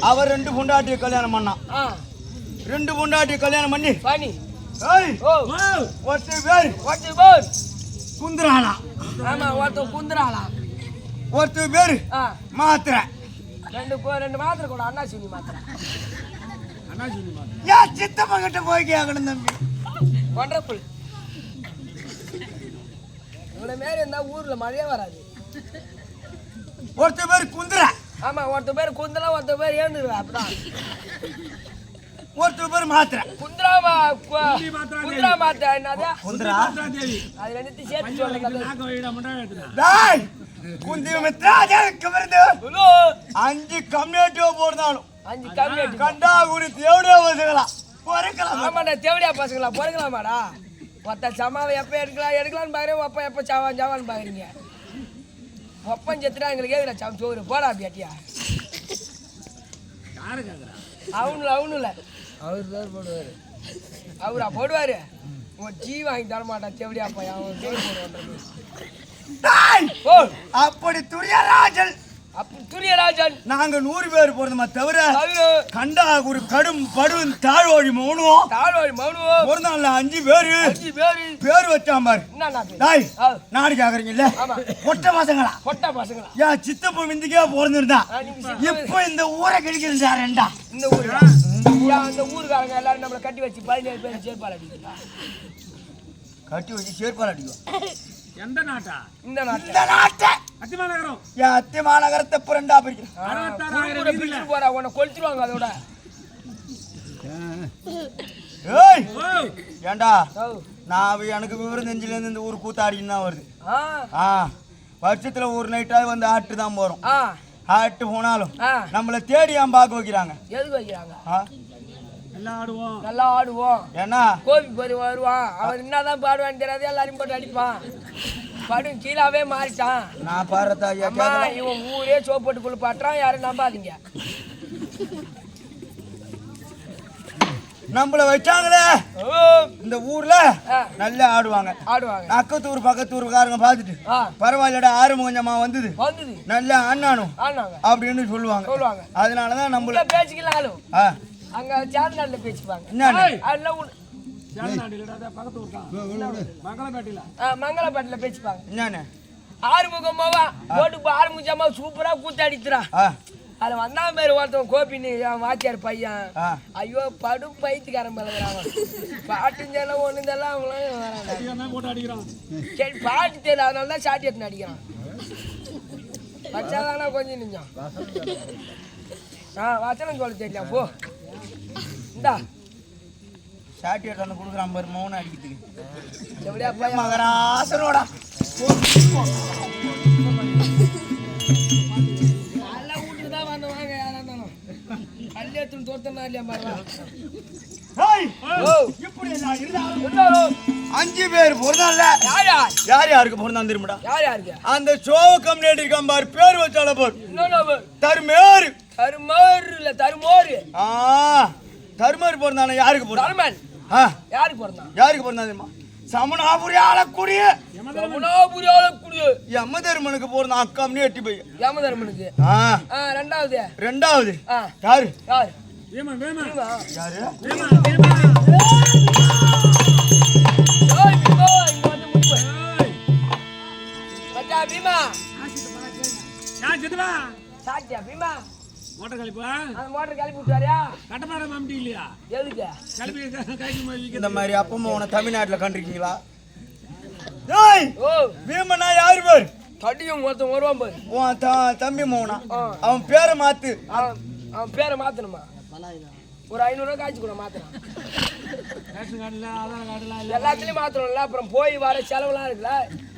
அவர் ரெண்டு பொண்டாட்டிய கல்யாணம் பண்ணான். ரெண்டு பொண்டாட்டிய கல்யாணம் பண்ணி. ஓ. ஒருத்தர் பேர் ஒருத்தர் போர் குந்திராளா ஆமா ஒருத்தர் குந்துறாளா ஒருத்தர் பேர் மாத்திரை. ரெண்டு ரெண்டு மாத்திரை கூட அண்ணா சினி மாத்திரை. ஏன் சித்தப்பா கிட்ட போய் கேட்கணும் தம்பி. ஒன்றரை இவ்வளோ மாரி இருந்தா ஊர்ல மழையே வராது. ஒருத்தர் பேர் குந்திரா. ஆமா ஒருத்தர் பேர் குந்தலா ஒருத்தர் பேர் ஏந்துருவா அப்படிதான் ஒருத்தர் பேர் மாத்திரை குந்திரா குந்திரா மாத்திரை என்னது? குந்திரா அது ரெண்டு சேர்த்து சொல்லுங்க டேய் குந்தி ஹலோ அஞ்சு கம்யூனிட்டியோ போடுதாலும் அஞ்சு கம்மி கண்டா குறித்து எவ்வளோ வசுக்கலாம் பொறுக்கலாம். ஆமாடா தேவடியா பசங்களா? பொறுக்கலாமாடா? ஒத்த சமாவை எப்போ எடுக்கலாம் எடுக்கலாம்னு பாக்குறேன் ஒப்ப எப்போ சாவான் சாவான்னு பாக்குறீங்க. ஒப்பம் செத்துட்டா எங்களுக்கு சம் சோறு? போடா அப்படியாட்டியா அவனுல அவனுல. அவர் தான் போடுவாரு. அவரா போடுவாரு உன் ஜீ வாங்கி தர மாட்டான் தேவடியா பையன் அவன் ஜீ போடுவான். டேய் ஓ! அப்படி துரியராஜன் நாங்க நூறு பேர் போறதுமா தவிர கண்டா ஒரு கடும் படும் தாழ்வழி மௌனம் தாழ்வாடி மௌனுவோ ஒரு நாள்ல அஞ்சு பேரு. அஞ்சு பேரு. பேர் பாரு. என்ன டாய் ஆ. நாடு கேக்குறீங்கல்ல? ஆமா. பொட்ட பசங்களா? பொட்டா பசங்களா? என் சித்தப்ப மிந்திக்கே பிறந்திருந்தா இப்ப இந்த ஊரை கிடைக்கிறா ரெண்டா? இந்த ஊரு ஏன் அந்த ஊருக்காரங்க எல்லாரும் நம்மளை கட்டி வச்சு பதினேழு பேர் சேர்ப்பாள் அடிக்கிறா கட்டி வச்சு சேர்ப்பால் அடிக்கும் எந்த நாட்டா? இந்த நாட்டை. அத்திமா நகரம் என் அத்தி மாநகரத்தை புரண்டா பிரிக்கிறேன் போறா உன்னை கொளுத்துருவாங்க அதோட. ஏய்! ஏண்டா. நான் எனக்கு விவரம் தெரிஞ்சிலேருந்து இந்த ஊர் கூத்தாடின்னு தான் வருது. ஆ. ஆ வருஷத்துல ஒரு நைட்டாவது வந்து ஆட்டு தான் போறோம். ஆ. ஆட்டு போனாலும் ஆ. நம்மளை தேடி ஏன் பார்க்க வைக்கிறாங்க? எதுக்கு வைக்கிறாங்க? ஆ? எல்லாம் ஆடுவோம். நல்லா ஆடுவோம். ஏன்னா? கோபி போய் வருவான். அவன் என்னதான் பாடுவான்னு தெரியாது எல்லாரையும் போட்டு அடிப்பான். படும் கீழாவே மாறிட்டான் நான் பாடுறதா அம்மா இவன் ஊரே சோப்பு போட்டு குளிப்பாட்டுறான் யாரும் நம்பாதீங்க. நம்மள வச்சாங்களே. இந்த ஊர்ல நல்லா ஆடுவாங்க. ஆடுவாங்க. பக்கத்து ஊருக்காரங்க பார்த்துட்டு பரவாயில்லடா ஆறு கொஞ்சமா வந்தது. வந்தது. நல்லா ஆனாங்க அப்படின்னு சொல்லுவாங்க. சொல்லுவாங்க. அதனாலதான் நம்மள பேச்சுக்கலாம் அங்க சார்நாடுல பேச்சுப்பாங்க என்னன்னு? மங்களப்பேட்டையில. பேச்சுப்பாங்க என்னன்னு ஆறுமுகமாவா ரோட்டுக்கு ஆறுமுகமா சூப்பரா கூத்தாடித்துறா அதுல வந்தா பேர் ஒருத்தன் கோபின்னு என் வாத்தியார் பையன். ஐயோ படும் பைத்துக்காரன் பழகிறான் பாட்டு தெரியல ஒண்ணு தெரியல அவங்களாம் சரி பாட்டு தெரியல அதனால தான் சாட்டி எடுத்து அடிக்கிறான். வச்சாதானா கொஞ்சம் நிஞ்சம். ஆ வச்சனம் சொல்ல தெரியல போ. இந்தா. சாட்டி எடுத்து கொடுக்குறான் பாரு மௌனம் அடிக்கிறதுக்கு. எப்படியா பையன் மகராசனோடா. நல்லா வீட்டுக்கு தான் வந்து வாங்க யாரா இருந்தாலும். கல் எடுத்துன்னு தோர்த்தனா இல்லையா இருந்தாலும். அஞ்சு பேர் பிறந்தால யார் யார்? யார் யாருக்கு பிறந்தான் தெரியுமாடா? யார் யாருக்கு? அந்த சோவ கம்யூனிட்டி இருக்கான் பாரு பேர் வச்சால போர். தருமேரு. தருமோர் இல்ல தருமோர். ஆ தருமேரு பிறந்தானே யாருக்கு ஆ யாருக்கு பிறந்தான் யாருக்கு பிறந்தான் சமணாபுரி ஆளக்கூடிய யமுனாபுரி ஆளக்கூடிய யம தர்மனுக்கு பிறந்தான் கம்யூனிட்டி பையன் யமதர்மனுக்கு. ரெண்டாவது. ரெண்டாவது. ஆ. யாரு? யார்? வேமா வேமா. பீமா யாரு? கழிப்பா அந்த மோட்டர் கிளப்பி விட்டாரியா கட்டப்பாறை மாம்பட்டி இல்லையா? எதுக்கு? கழிப்பி கைக்கு மாதிரி இந்த மாதிரி அப்பா அம்மா உன தமிழ்நாட்டுல கண்டிருக்கீங்களா? ஏய்! ஓ பீமனா யாரு பேர்? தடியும் ஒருத்தன் வருவான் பாரு. உன் த- தம்பி மோனா ஆ. அவன் பேரை மாத்து. அவன் அவன் பேரை மாத்தணுமா? ஒரு ஐநூறுரூவா காய்ச்சி கூட இல்லை. எல்லாத்துலயும் மாத்தணும்ல. அப்புறம் போய் வர செலவுலாம் இருக்குல்ல.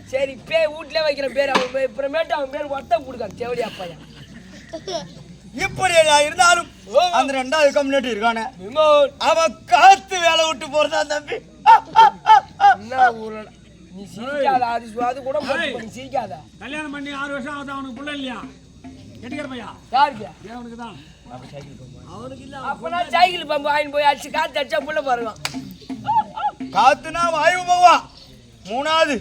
சரி பே வீட்லயே வைக்கிற பேர் அவன் போய் அப்புறமேட்டு அவன் பேர் ஒத்த கொடுக்காது. செவடியா பையன். இப்படி எல்லாம் இருந்தாலும் அந்த ரெண்டாவது கம்யூனிட்டி இருக்கானே. அவன் காத்து வேலை விட்டு போறதான் தம்பி நீ சிரிக்காத அது அது கூட நீ சிரிக்காத. கல்யாணம் பண்ணி ஆறு வருஷம் ஆகுது அவனுக்கு புள்ள இல்லையா? கெட்டிக்கிற பையா? யாருக்கு? தேவனுக்கு தான். அப்பனா சைக்கிள் பம்பு வாங்கி போய் அடிச்சு காத்து அடிச்சா புள்ள பாருவான் காத்துனா வாயு போவா. மூணாவது.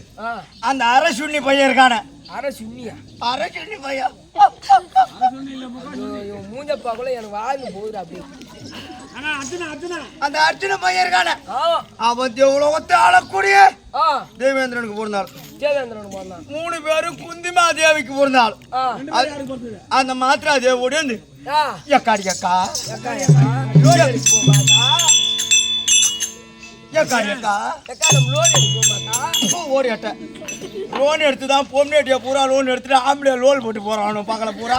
அந்த அரசுண்ணி பையன் இருக்கானே. அரை சுண்ணியா அரசுண்ணி பையன். சொன்னில்ல முகம் ஐயோ, இவன் மூஞ்ச பார்க்கல எனக்கு போகுது அந்த அர்ஜுன பையன் இருக்கானே அவன் உலகத்தை ஆளக்கூடிய தேவேந்திரனுக்கு பிறந்தாள் தேவேந்திரன் போனான் மூணு பேரும் குந்திமா தேவிக்கு பிறந்தாள் அந்த வந்து ஆ. எக்காடி எக்கா லோன் எடுத்து தான் பொம்னேட்டிய பூரா லோன் எடுத்துட்டு ஆம்பளை லோன் போட்டு போறான். பார்க்கல பூரா.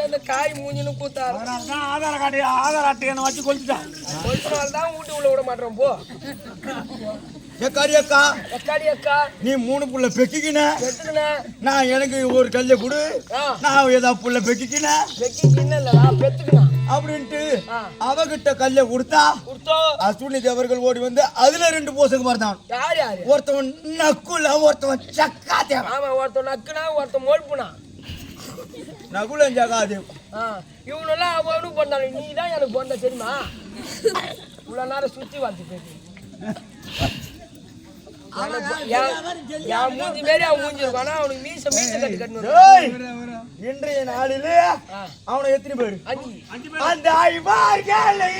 இந்த காய் மூஞ்சின்னு கூத்தாரு தான் ஆதார் கார்டு ஆதார் அட்டை என்ன வச்சு கொளுத்துட்டான் கொஞ்ச நாள் தான் வீட்டு உள்ள விட மாட்டோம் போ. எக்காடி அக்கா எக்காடி அக்கா நீ மூணு புள்ள பெக்கிக்கின. நான் எனக்கு ஒரு கல்லை கொடு. நான் ஏதாவது புள்ள பெக்கிக்கின. பெத்துக்கினான் அப்படின்ட்டு. அவகிட்ட கல்லை கொடுத்தா அசுனி தேவர்கள் ஓடி வந்து அதுல ரெண்டு போசங்க யாரு ஒருத்தவன் நக்குல ஒருத்தவன் சக்கா தேவன் ஆமா ஒருத்தன் நக்குனா ஒருத்தன் மொழ்ப்புனா நகுல ஜகாதேவ். இவனெல்லாம் அவனும் பண்ணாங்க நீ தான் எனக்கு பண்ண தெரியுமா? இவ்வளோ நேரம் சுற்றி வந்து பேசி என் மூஞ்சி மாரி அவன் மூஞ்சி இருக்கும் ஆனா அவனுக்கு மீச மீச கட்டு கட்டணும் இன்றைய நாளிலே. அவனை எத்தனை பேரு அந்த ஐவார்களை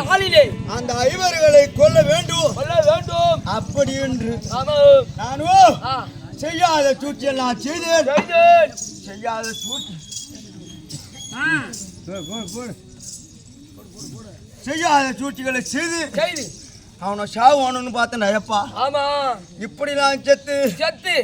நாளிலே. அந்த ஐவர்களை கொல்ல வேண்டும். சொல்ல வேண்டும். அப்படி என்று நானும் செய்யாத சூழ்ச்சி எல்லாம் செய்தேன். செய்யாத சூழ்ச்சி. ஆ. செய்யாத சூழ்ச்சிகளை செய்து செய்து. அவனை சாவானு பார்த்தேன் ஐயப்பா ஆமா இப்படி நான் செத்து செத்து.